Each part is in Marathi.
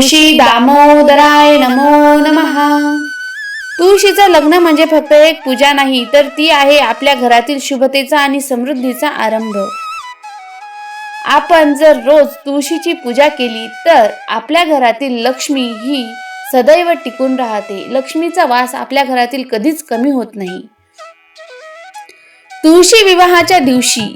तुळशी दामोदराय नमो नमहा तुळशीचं लग्न म्हणजे फक्त एक पूजा नाही तर ती आहे आपल्या घरातील शुभतेचा आणि समृद्धीचा आरंभ. आपण जर रोज तुळशीची पूजा केली तर आपल्या घरातील लक्ष्मी ही सदैव टिकून राहते. लक्ष्मीचा वास आपल्या घरातील कधीच कमी होत नाही. तुळशी विवाहाच्या दिवशी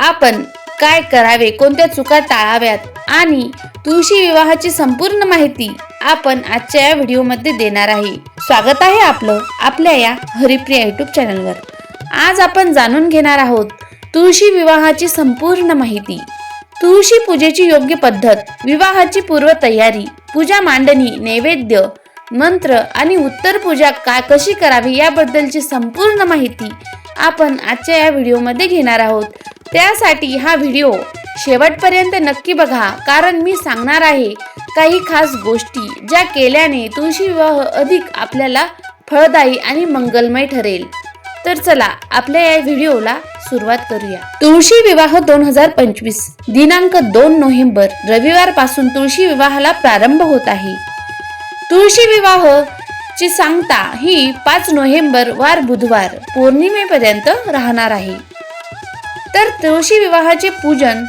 आपण काय करावे कोणत्या चुका टाळाव्यात? आणि तुळशी विवाहाची संपूर्ण माहिती आपण आजच्या या व्हिडिओमध्ये देणार आहे. स्वागत आहे आपलं आपल्या या हरिप्रिया युट्यूब चॅनलवर आज आपण जाणून घेणार आहोत तुळशी विवाहाची संपूर्ण माहिती. तुळशी पूजेची योग्य पद्धत विवाहाची पूर्व तयारी पूजा मांडणी नैवेद्य मंत्र आणि उत्तर पूजा का कशी करावी याबद्दलची संपूर्ण माहिती आपण आजच्या या व्हिडिओमध्ये घेणार आहोत. त्यासाठी हा व्हिडिओ शेवटपर्यंत नक्की बघा कारण मी सांगणार आहे काही खास गोष्टी ज्या केल्याने तुळशी विवाह अधिक आपल्याला फळदायी आणि मंगलमय ठरेल. तर चला आपल्या या व्हिडिओला सुरुवात करूया. तुळशी विवाह दोन हजार पंचवीस दिनांक दोन नोव्हेंबर रविवारपासून तुळशी विवाहाला प्रारंभ होत आहे. तुळशी विवाह ची सांगता ही पाच नोव्हेंबर वार बुधवार पौर्णिमेपर्यंत राहणार आहे. तर तुळशी विवाहाचे पूजन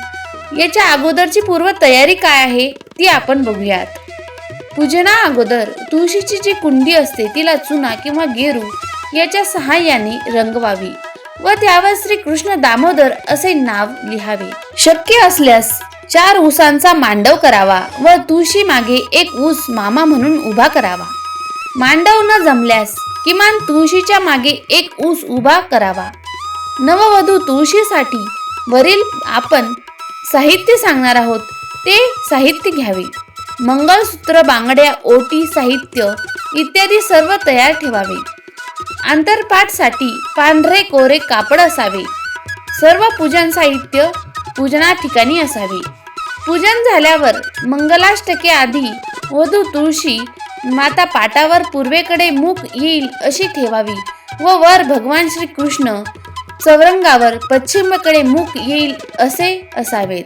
याच्या अगोदरची पूर्व तयारी काय आहे ती आपण बघूयात. पूजना अगोदर तुळशीची जी कुंडी असते तिला चुना किंवा गेरू याच्या सहाय्याने रंगवावी व त्यावर श्री कृष्ण दामोदर असे नाव लिहावे. शक्य असल्यास चार ऊसांचा मांडव करावा व तुळशी मागे एक ऊस मामा म्हणून उभा करावा. मांडव न जमल्यास किमान तुळशीच्या मागे एक ऊस उभा करावा. नववधू तुळशीसाठी वरील आपण साहित्य सांगणार आहोत. ते साहित्य घ्यावे. मंगळसूत्र बांगड्या ओटी साहित्य इत्यादी सर्व तयार ठेवावे. आंतरपाठसाठी पांढरे कोरे कापड असावे. सर्व पूजन साहित्य पूजना ठिकाणी असावे. पूजन झाल्यावर मंगलाष्टके आधी वधू तुळशी माता पाटावर पूर्वेकडे मुख येईल अशी ठेवावी व वर भगवान श्री कृष्ण चौरंगावर पश्चिमेकडे मुख येईल असे असावेत.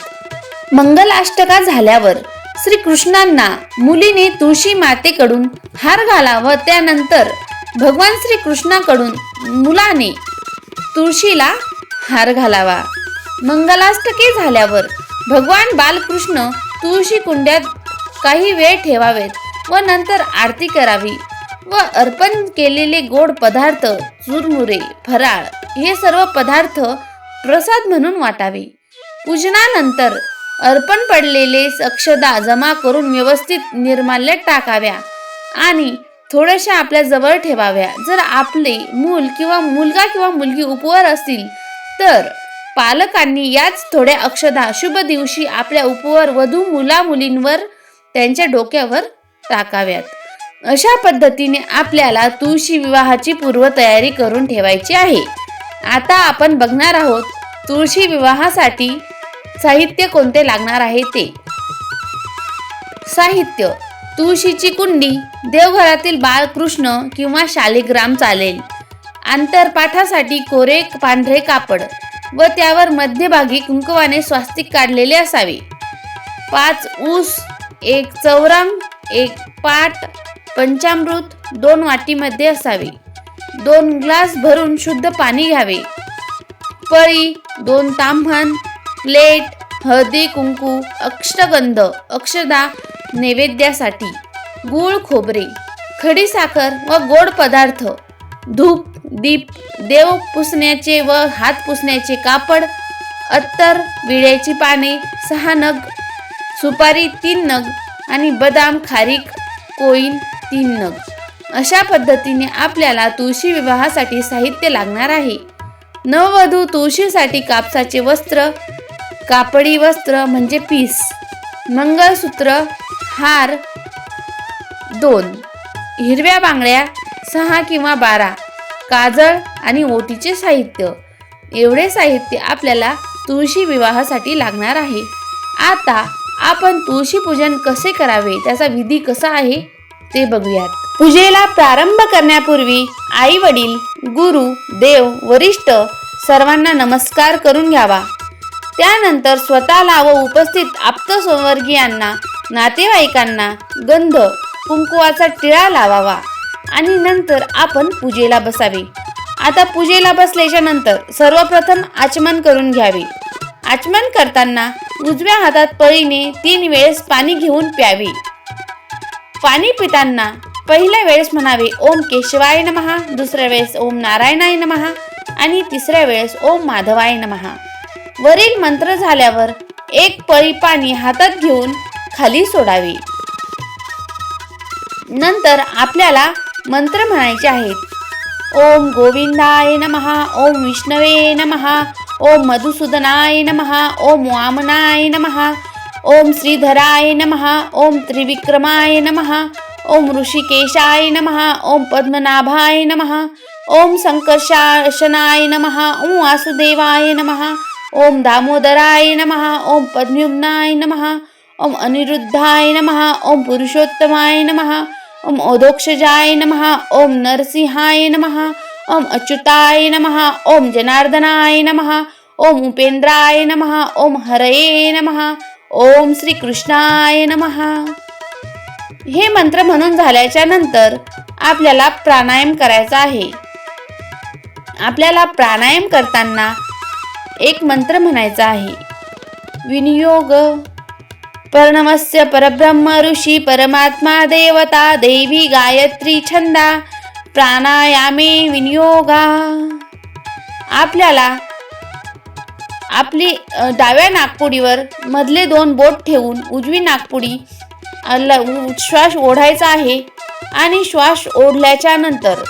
मंगलाष्टका झाल्यावर श्री कृष्णांना मुलीने तुळशी मातेकडून हार घाला व त्यानंतर भगवान श्री कृष्णाकडून मुलाने तुळशीला हार घालावा. मंगलाष्टके झाल्यावर भगवान बालकृष्ण तुळशी कुंड्यात काही वेळ ठेवावेत व नंतर आरती करावी व अर्पण केलेले गोड पदार्थ चुरमुरे फराळ हे सर्व पदार्थ प्रसाद म्हणून वाटावे. पूजनानंतर अर्पण पडलेले अक्षदा जमा करून व्यवस्थित निर्माल्यात टाकाव्या आणि थोड्याशा आपल्या जवळ ठेवाव्या. जर आपले मूल किंवा मुलगा किंवा मुलगी उपवर असतील तर पालकांनी याच थोड्या अक्षदा शुभ दिवशी आपल्या उपवर वधू मुला मुलींवर त्यांच्या डोक्यावर टाकाव्यात. अशा पद्धतीने आपल्याला तुळशी विवाहाची पूर्वतयारी करून ठेवायची आहे. आता आपण बघणार आहोत तुळशी विवाहासाठी साहित्य कोणते लागणार आहे ते. साहित्य तुळशीची कुंडी देवघरातील बाळकृष्ण किंवा शालिग्राम चालेल. आंतरपाठासाठी कोरे पांढरे कापड व त्यावर मध्यभागी कुंकवाने स्वास्तिक काढलेले असावे. पाच ऊस एक चौरंग एक पाट पंचामृत दोन वाटीमध्ये असावे. दोन ग्लास भरून शुद्ध पाणी घ्यावे. पळी दोन तांबण प्लेट हळदी कुंकू अक्षगंध अक्षदा नैवेद्यासाठी. गूळ खोबरे खडी साखर व गोड पदार्थ. धूप दीप देव पुसण्याचे व हात पुसण्याचे कापड अत्तर विड्याची पाने सहा नग सुपारी तीन नग आणि बदाम खारीक कोईन तीन नग. अशा पद्धतीने आपल्याला तुळशी विवाहासाठी साहित्य लागणार आहे. नववधू तुळशीसाठी कापसाचे वस्त्र कापडी वस्त्र म्हणजे पीस मंगळसूत्र हार दोन हिरव्या बांगड्या सहा किंवा बारा काजळ आणि ओटीचे साहित्य. एवढे साहित्य आपल्याला तुळशी विवाहासाठी लागणार आहे. आता आपण तुळशी पूजन कसे करावे? त्याचा विधी कसा आहे? ते बघूयात. पूजेला प्रारंभ करण्यापूर्वी आई वडील गुरु देव वरिष्ठ सर्वांना नमस्कार करून घ्यावा. त्यानंतर स्वतःला व उपस्थित आप्तसंवर्गीयांना नातेवाईकांना गंध कुंकुवाचा टिळा लावावा आणि नंतर आपण पूजेला बसावे. आता पूजेला बसल्याच्या नंतर सर्वप्रथम आचमन करून घ्यावे. आचमन करताना उजव्या हातात पळीने तीन वेळेस पाणी घेऊन प्यावे. पाणी पिताना पहिल्या वेळेस म्हणावे ओम केशवाय नमहा दुसऱ्या वेळेस ओम नारायणाय नमहा आणि तिसऱ्या वेळेस ओम माधवाय नमहा वरील मंत्र झाल्यावर एक पळी पाणी हातात घेऊन खाली सोडावी. नंतर आपल्याला मंत्र म्हणायचे आहेत ओम गोविंदाय नमहा ओम विष्णवे नमहा ओम मधुसूदनाय नमहा ओम वामनाय नमहा ओम श्रीधराय नमहा ओम त्रिविक्रमाय नमहा ओम ऋषिकेशाय नमहा ओम पद्मनाभाय नमहा ओम संकर्षाशनाय नमहा ओम वासुदेवाय नमहा ओम दामोदराय नमहा ओम पद्म्युम्नाय नमहा ओम अनिरुद्धाय नमः ओम पुरुषोत्तमाय नमः ओम ओदोक्षजाय नमः ओम नरसिंहाय नमः ओम अच्युताय नमः ओम जनार्दनाय नमः ओम उपेंद्राय नमः ओम हरये नमः ओम श्रीकृष्णाय नमः हे मंत्र म्हणून झाल्याच्यानंतर आपल्याला प्राणायाम करायचा आहे. आपल्याला प्राणायाम करताना एक मंत्र म्हणायचा आहे. विनियोग. प्रणमस्य परब्रह्म ऋषी परमात्मा देवता देवी गायत्री छंदा प्राणायामे विनियोगा. आपल्याला आपली डाव्या नागपुडीवर मधले दोन बोट ठेवून उजवी नागपुडी श्वास ओढायचा आहे आणि श्वास ओढल्याच्या नंतर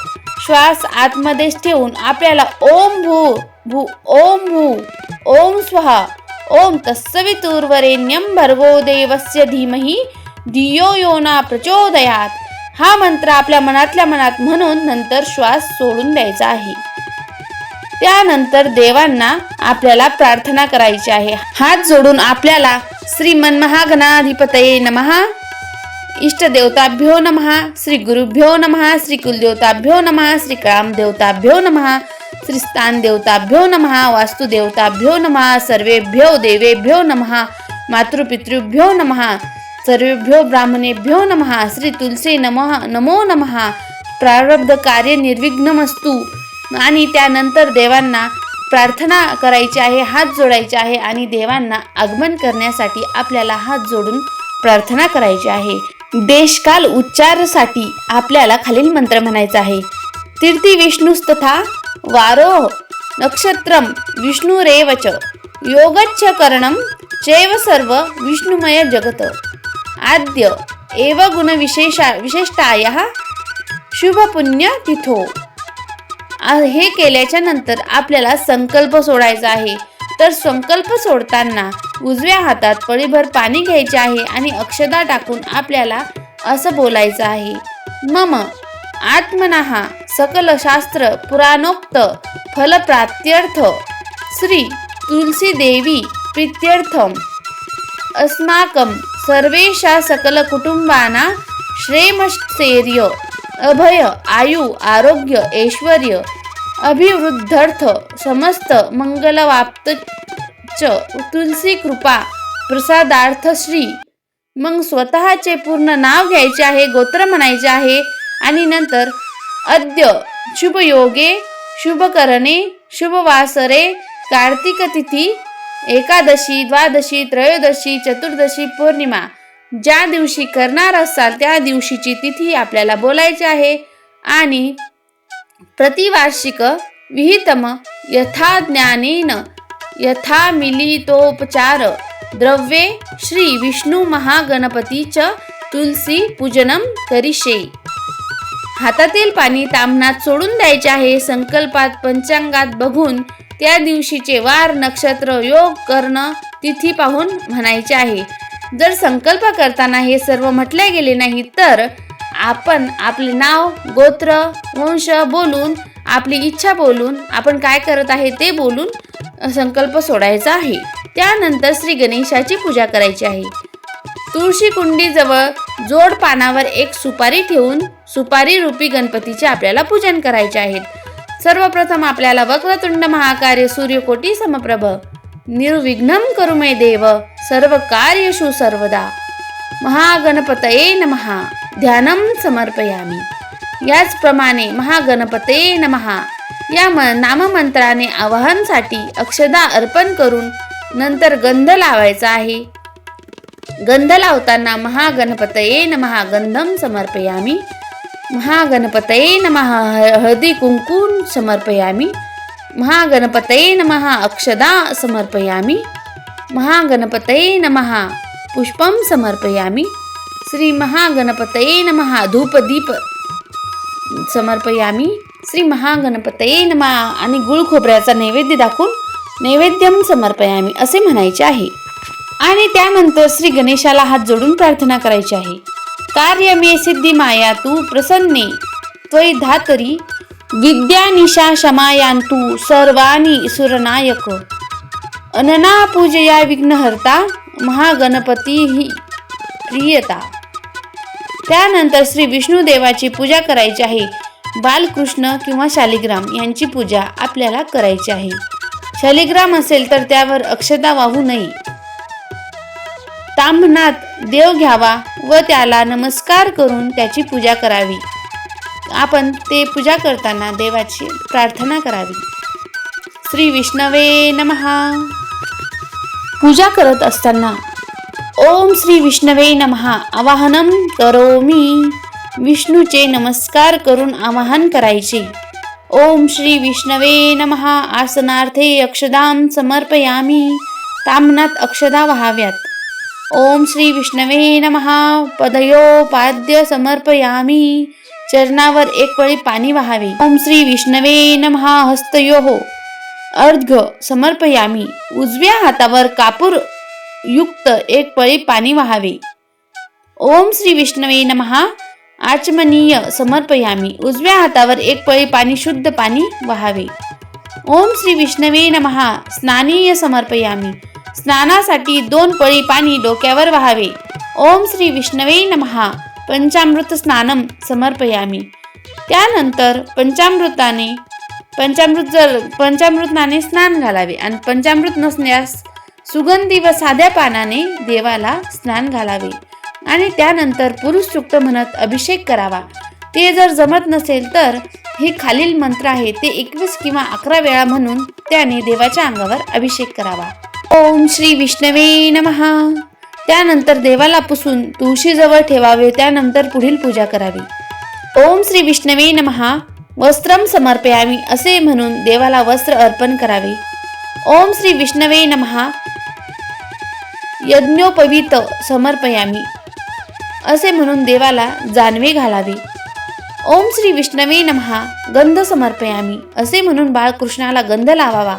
श्वास आतमध्येच ठेवून आपल्याला ओम भू भू ओम भू ओम स्वहा ओम तत्सवितुर्वरेण्यं भर्गो देवस्य धीमही धियो योना प्रचोदयात. हा मंत्र आपल्या मनातल्या मनात म्हणून नंतर श्वास सोडून द्यायचा आहे. त्यानंतर देवांना आपल्याला प्रार्थना करायची आहे. हात जोडून आपल्याला श्री मनमहागणाधिपतये नमहा इष्टदेवताभ्यो नमः श्री गुरुभ्यो नमः श्री कुलदेवताभ्यो नमः श्री कामदेवताभ्यो नमः श्री स्थान देवताभ्यो नमः वास्तुदेवताभ्यो नमः सर्वेभ्यो देवेभ्यो नमः मातृपितृभ्यो नमः सर्वेभ्यो ब्राह्मणेभ्यो नमः श्री तुलसी नमः नमो नमः प्रारब्ध कार्य निर्विघ्नमस्तू। आणि त्यानंतर देवांना प्रार्थना करायची आहे हात जोडायचे आहे आणि देवांना आगमन करण्यासाठी आपल्याला हात जोडून प्रार्थना करायची आहे. देशकाल उच्चारासाठी आपल्याला खालील मंत्र म्हणायचा आहे. तीर्थी विष्णुस्तथा वारो नक्षत्रम विष्णुरेवच. योगच्छ करणं चैव सर्व विष्णुमय जगत. आद्य एव गुण विशेषा विशेषताय शुभ पुण्य तिथो हे केल्याच्यानंतर आपल्याला संकल्प सोडायचा आहे. तर संकल्प सोडताना उजव्या हातात पळीभर पाणी घ्यायचे आहे आणि अक्षदा टाकून आपल्याला असं बोलायचं आहे. मम. आत्मनहा सकल शास्त्र पुराणोक्त फलप्राप्त्यर्थ श्री तुलसी देवी प्रित्यर्थम. अस्माकं सर्वेशा सकल कुटुंबाना श्रेमस्थैर्य अभय आयु आरोग्य ऐश्वर्य अभिवृद्धर्थ समस्त मंगलवाप्त च तुलसी कृपा प्रसादार्थ श्री. मग स्वतःचे पूर्ण नाव घ्यायचे आहे गोत्र म्हणायचे आहे आणि नंतर अद्य शुभ योगे शुभकरणे शुभवासरे कार्तिक तिथी एकादशी द्वादशी त्रयोदशी चतुर्दशी पौर्णिमा. ज्या दिवशी करणार असाल त्या दिवशीची तिथी आपल्याला बोलायची आहे आणि प्रतिवार्षिक विहितम यथा ज्ञानेन यथा मिलितोपचार द्रव्ये श्री विष्णू महागणपती च तुलसी पूजनम करिषे हातातील पाणी तामणात सोडून द्यायचे आहे संकल्पात पंचांगात बघून त्या दिवशीचे वार नक्षत्र योग कर्ण तिथी पाहून म्हणायचे आहे। जर संकल्प करताना हे सर्व म्हटले गेले नाही तर आपण आपले नाव गोत्र वंश बोलून आपली इच्छा बोलून आपण काय करत आहे ते बोलून संकल्प सोडायचा आहे. त्यानंतर श्री गणेशाची पूजा करायची आहे. तुळशी कुंडीजवळ जोड पानावर एक सुपारी ठेवून सुपारी रूपी गणपतीचे आपल्याला पूजन करायचे आहेत सर्वप्रथम आपल्याला वक्रतुंड महाकार्य सूर्यकोटी समप्रभ. निर्विघ्नम करुमे देव सर्व कार्यशु सर्वदा. महागणपतये नमहा ध्यानम समर्पयामी। याचप्रमाणे महागणपते नमहा या म नाममंत्राने आवाहनसाठी अक्षदा अर्पण करून नंतर गंध लावायचा आहे। गंध लावताना महागणपतये नमहा गंधम समर्पयामी। महागणपतये नमहा हळदी कुंकून समर्पयामी। महागणपतये नमहा अक्षदा समर्पयामी। महागणपतये नमहा पुष्पं समर्पयामी। श्री महागणपतये नमः. धूपदीप समर्पयामी. श्री महागणपतये नमः. आणि गुळ खोबऱ्याचा नैवेद्य दाखवून नैवेद्यम समर्पयामी असे म्हणायचे आहे. आणि त्यानंतर श्री गणेशाला हात जोडून प्रार्थना करायची आहे. कार्य मे सिद्धी माया तू प्रसन्ने. त्वय धातरी. विद्या निशा शमायांतू सर्वानी सुरनायक. अनना पूजया विघ्नहर्ता. महागणपती ही प्रियता. त्यानंतर श्री विष्णू देवाची पूजा करायची आहे. बालकृष्ण किंवा शालिग्राम यांची पूजा आपल्याला करायची आहे. शालिग्राम असेल तर त्यावर अक्षता वाहू नये. तांबणात देव घ्यावा व त्याला नमस्कार करून त्याची पूजा करावी. आपण ते पूजा करताना देवाची प्रार्थना करावी. श्री विष्णवे नमहा पूजा करत असताना ओम श्री विष्णवे नमहा आवाहनम करोमी. विष्णूचे नमस्कार करून आवाहन करायचे. ओम श्री विष्णवे नमहा आसनार्थे अक्षदाम समर्पयामी. तामनात अक्षदा व्हाव्यात. ओम श्री विष्णवे नमहा पदयोपाद्य समर्पयामी. चरणावर एक पळी पाणी व्हावे. ओम श्री विष्णवे नमहा हस्तयोः. अर्घ समर्पयामी. उजव्या हातावर कापूर युक्त एक पळी पाणी वहावे. ओम श्री विष्णवे नमहा. आचमनीय समर्पयामी. उजव्या हातावर एक पळी पाणी शुद्ध पाणी वहावे. ओम श्री विष्णवे नमहा. स्नानीय समर्पयामी. स्नानासाठी दोन पळी पाणी डोक्यावर वहावे. ओम श्री विष्णवे नमहा. पंचामृत स्नानम समर्पयामी. त्यानंतर पंचामृताने पंचामृत जर पंचामृताने स्नान घालावे आणि पंचामृत नसल्यास सुगंधी व साध्या पानाने देवाला स्नान घालावे. आणि त्यानंतर पुरुष सुक्त म्हणत अभिषेक करावा. ते जर जमत नसेल तर हे खालील मंत्र आहे ते एकवीस किंवा अकरा वेळा म्हणून त्याने देवाच्या अंगावर अभिषेक करावा. ओम श्री विष्णवे नमहा त्यानंतर देवाला पुसून तुळशीजवळ ठेवावे त्यानंतर पुढील पूजा करावी. ओम श्री विष्णवे नमहा वस्त्रम समर्पयामी असे म्हणून देवाला वस्त्र अर्पण करावे. ओम श्री विष्णवे नमहा यज्ञोपवीत समर्पयामी. असे म्हणून देवाला जानवे घालावे. ओम श्री विष्णवे नमहा गंध समर्पयामी. असे म्हणून बाळकृष्णाला गंध लावावा.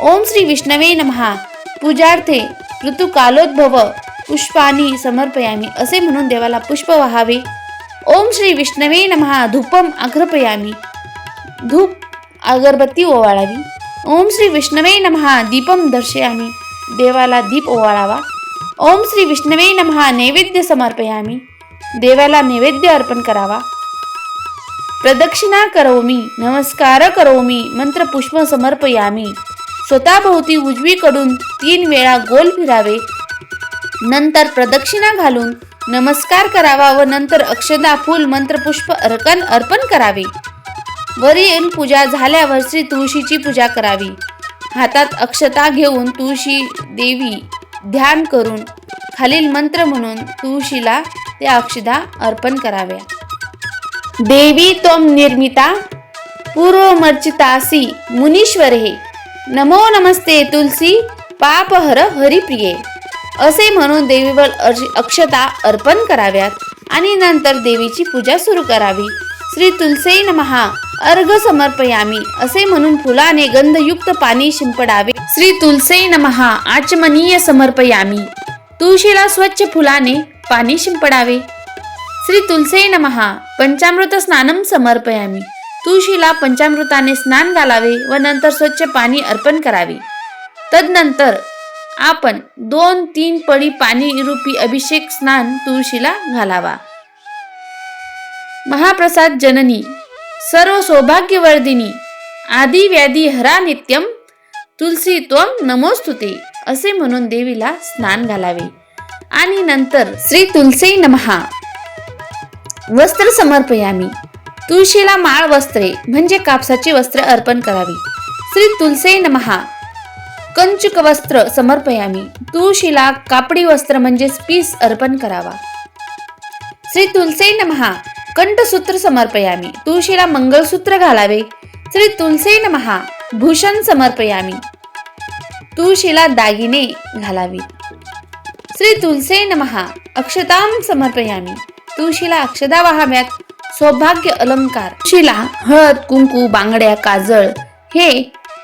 ओम श्री विष्णवे नमहा पूजार्थे ऋतुकालोद्भव पुष्पानी समर्पयामी. असे म्हणून देवाला पुष्प वाहावे. ओम श्री विष्णवे नमहा धूपम अग्रपयामी धूप अगरबत्ती ओवाळावी. ओम श्री विष्णवे नमहा दीपम दर्शयामी. देवाला दीप ओवाळावा ओम श्री विष्णवे नमहा नैवेद्य समर्पयामी देवाला नैवेद्य अर्पण करावा प्रदक्षिणा करोमी नमस्कार करोमी मंत्रपुष्प समर्पयामी स्वतःभोवती उजवीकडून तीन वेळा गोल फिरावे नंतर प्रदक्षिणा घालून नमस्कार करावा व नंतर अक्षदा फूल मंत्रपुष्प अर्पण अर्पण करावे वरील पूजा झाल्यावर श्री तुळशीची पूजा करावी हातात अक्षता घेऊन तुळशी देवी ध्यान करून खालील मंत्र म्हणून तुळशीला त्या अक्षदा अर्पण कराव्या. देवी तोम निर्मिता पूर्वमर्चितासी मुनीश्वर हे नमो नमस्ते तुलसी पापहर हरिप्रिये असे म्हणून देवीवर अक्षता अर्पण कराव्यात आणि नंतर देवीची पूजा सुरू करावी. श्री तुलसे नमहा. अर्घ समर्पयामी असे म्हणून फुलाने गंधयुक्त पाणी शिंपडावे. श्री तुलसे नमहा आचमनीय समर्पयामी। तुळशीला स्वच्छ फुलाने पाणी शिंपडावे. श्री तुलसे नमहा पंचामृत स्नानम समर्पयामी। तुळशीला पंचामृताने स्नान घालावे व नंतर स्वच्छ पाणी अर्पण करावे. तदनंतर आपण दोन तीन पळी पाणी रूपी अभिषेक स्नान तुळशीला घालावा. महाप्रसाद जननी सर्व सौभाग्यवर्धिनी आदी व्याधी हरा नित्यम तुलसी त्वम नमोस्तुते असे म्हणून देवीला स्नान घालावे. आणि नंतर श्री तुलसी नमहा. वस्त्र समर्पयामी. तुळशीला माळ वस्त्रे म्हणजे कापसाची वस्त्र अर्पण करावी. श्री तुलसे नमहा. कंचुक वस्त्र समर्पयामी. तुळशीला कापडी वस्त्र म्हणजे पीस अर्पण करावा. श्री तुलसे नमहा. कंठसूत्र समर्पयामी. तुळशीला मंगळसूत्र घालावे. श्री तुलसे महा भूषण समर्पयामी. तुळशीला दागिने घालावी श्री तुलसे नमहा. अक्षतां समर्पयामी. तुळशीला अक्षदा वाहाव्यात. सौभाग्य अलंकार. तुळशीला हळद कुंकू बांगड्या काजळ हे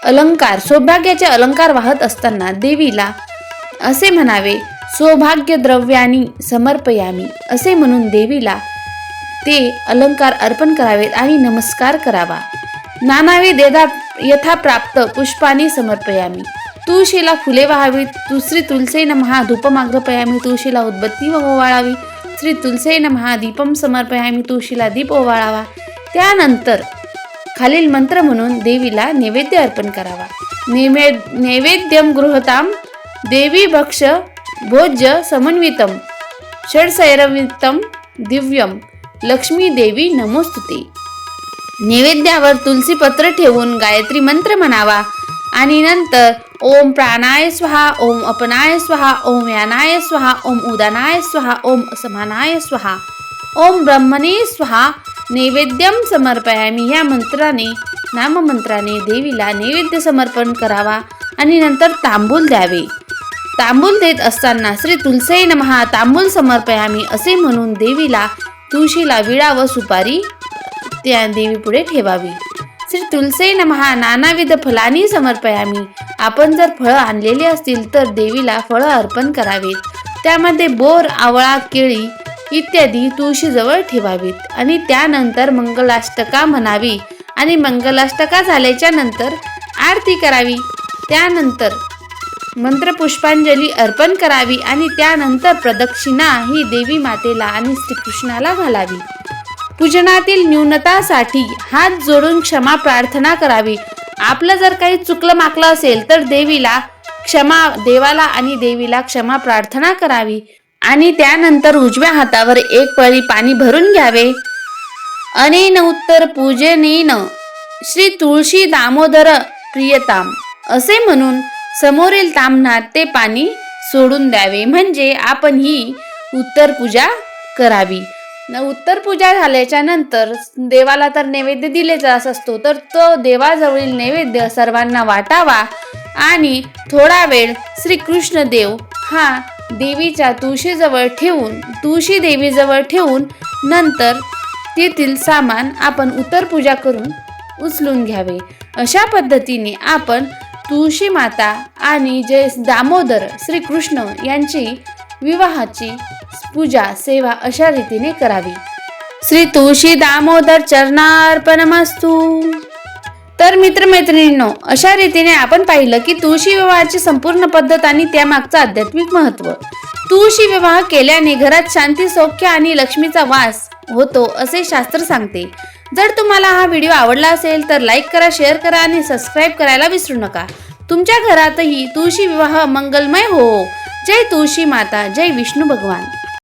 अलंकार सौभाग्याचे अलंकार वाहत असताना देवीला असे म्हणावे सौभाग्य द्रव्यानी समर्पयामी. असे म्हणून देवीला ते अलंकार अर्पण करावेत आणि नमस्कार करावा. नानावे देदा यथा प्राप्त पुष्पाने समर्पयामी. तुळशीला फुले वाहावीत तु श्री तुलसे नमहा धूपमाग्रपयामी तुळशीला उद्बत्ती ओवाळावी श्री तुलसे नमहा दीपम समर्पयामी तुळशीला दीप ओवाळावा. त्यानंतर खालील मंत्र म्हणून देवीला नैवेद्य अर्पण करावा. नैवे नैवेद्यम गृहताम देवी भक्ष भोज्य समन्वितम षडसैरवितम दिव्यम लक्ष्मी देवी नमोस्तुते. नैवेद्यावर तुलसी पत्र ठेवून गायत्री मंत्र म्हणावा. आणि नंतर ओम प्राणाय स्वाहा ओम अपनाय स्वाहा ओम यानाय स्वाहा ओम उदानाय स्वाहा ओम समानाय स्वाहा. ओम ब्रह्मणे स्वाहा नैवेद्यम समर्पयामी या मंत्राने नाममंत्राने देवीला नैवेद्य समर्पण करावा आणि नंतर तांबूल द्यावे. तांबूल देत असताना श्री तुलसे नमहा तांबूल समर्पयामी असे म्हणून देवीला तुळशीला विळा व सुपारी त्या देवीपुढे ठेवावी. श्री तुलसे नमहा नानाविध फलानी समर्पयामी. आपण जर फळं आणलेली असतील तर देवीला फळं अर्पण करावीत. त्यामध्ये बोर आवळा केळी इत्यादी तुळशीजवळ ठेवावीत. आणि त्यानंतर मंगलाष्टका म्हणावी. आणि मंगलाष्टका झाल्याच्यानंतर आरती करावी. त्यानंतर मंत्रपुष्पांजली अर्पण करावी आणि त्यानंतर प्रदक्षिणा ही देवी मातेला आणि श्रीकृष्णाला घालावी. पूजनातील न्यूनतासाठी हात जोडून क्षमा प्रार्थना करावी. आपलं जर काही चुकलं माकलं असेल तर देवीला क्षमा देवाला आणि देवीला क्षमा प्रार्थना करावी. आणि त्यानंतर उजव्या हातावर एक पळी पाणी भरून घ्यावे. अनेन उत्तर पूजनेन श्री तुळशी दामोदर प्रियताम असे म्हणून समोरील तांबणात ते पाणी सोडून द्यावे. म्हणजे आपण ही उत्तर पूजा करावी. न उत्तर पूजा झाल्याच्यानंतर देवाला तर नैवेद्य दिलेचाच असतो. तर तो देवाजवळील नैवेद्य सर्वांना वाटावा आणि थोडा वेळ श्रीकृष्ण देव हा देवीच्या तुळशीजवळ ठेवून तुळशी देवीजवळ ठेवून नंतर तेथील सामान आपण उत्तर पूजा करून उचलून घ्यावे. अशा पद्धतीने आपण तुळशी माता आणि जय दामोदर श्रीकृष्ण यांची विवाहाची पूजा सेवा अशा रीतीने करावी. श्री तुळशी दामोदर चरणार्पणमस्तू. तर मित्रमैत्रिणींनो अशा रीतीने आपण पाहिलं की तुळशी विवाहाची संपूर्ण पद्धत आणि त्यामागचं आध्यात्मिक महत्त्व तुळशी विवाह केल्याने घरात शांती सौख्य आणि लक्ष्मीचा वास होतो असे शास्त्र सांगते. जर तुम्हाला हा व्हिडिओ आवडला असेल तर लाईक करा शेअर करा आणि सबस्क्राईब करायला विसरू नका. तुमच्या घरातही तुळशी विवाह मंगलमय हो. जय तुळशी माता जय विष्णू भगवान.